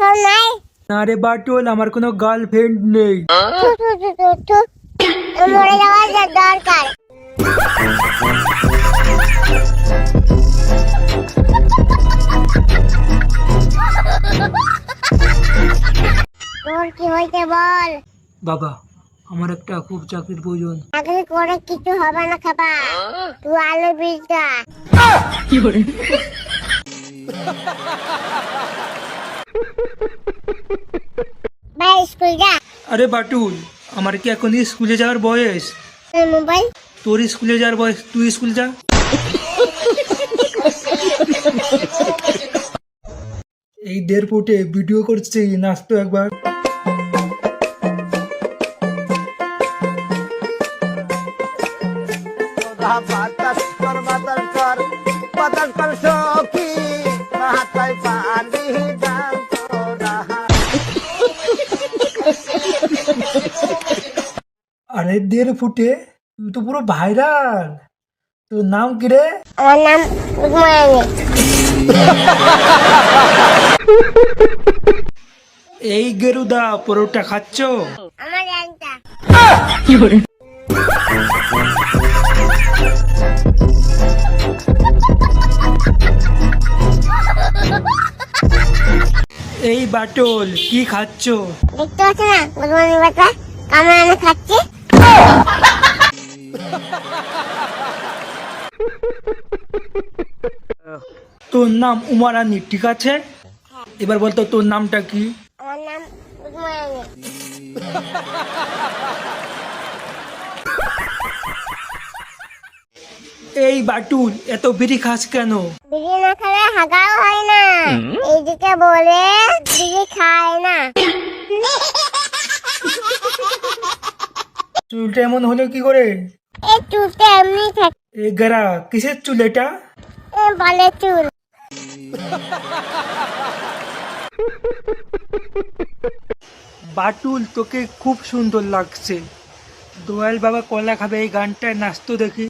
Girlfriend নাই না রে বাটুল আমার কোনো গার্লফ্রেন্ড নেই। মরে যাওয়ার দরকার তোর কি হয়েছে বল? বাবা আমার একটা খুব চাকরির প্রয়োজন। চাকরি করে কিছু হবে না খাবা। তুই আলু বীজটা। ভাই স্কুল যা। আরে বাটুল আমার কি এখন স্কুলে যাওয়ার বয়স? তোর মোবাইল। তোর স্কুলে যাওয়ার বয়স তুই স্কুল যা। এই দেড় ফুটে ভিডিও করছি নাচতো একবার। বাতাস কর সখী। হাতায় পানি তোরা আরে দেড় ফুটে তুই তো পুরো ভাইরাল তোর নাম কি রে? আমার নাম এই গেরুদা পরোটা খাচ্ছ? আমার জানতা এই বাটল কি খাচ্ছ? দেখতে পাচ্ছ না? রুকমানি বাচ্চা কামড় এনে খাচ্ছে। তোর নাম উমারানি ঠিক আছে? এবার বলতো তোর নামটা কি? আমার নাম রুকমানি এই বাটুল এত বিড়ি খাস কেন? বিড়ি না খেলে হাগাও হয় না। এইদিকে বলে বিড়ি খায় না চুলটা এমন হলো কি করে? এই চুলটা এমনি থাকে এই গেরা কিসের চুল এটা? এ বলে চুল। বাটুল তোকে খুব সুন্দর লাগছে। দোয়াল বাবা কলা খাবে এই গানটায় নাচতো দেখি।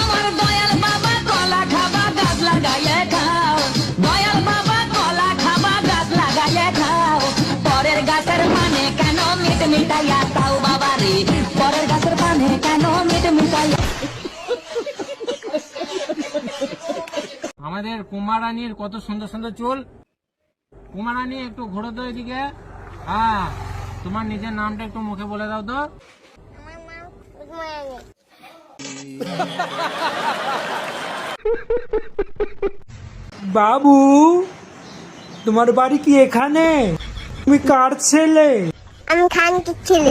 আমার দয়াল বাবা কলা খাবা গাছ লাগাইয়ে খাও। দয়াল বাবা কলা খাবা গাছ লাগাইয়ে খাও। পরের গাছের পানে কেন মিট মিটাইয়া তাও বাবা রে পরের গাছের পানে কেন মিট আমাদের কুমারানির কত সুন্দর সুন্দর চুল। কুমারানি একটু ঘোরো তো এদিকে। হ্যাঁ তোমার নিজের নামটা একটু মুখে বলে দাও তো। বাবু তোমার বাড়ি কি এখানে? তুমি কার ছেলে? আমি খান কি ছেলে।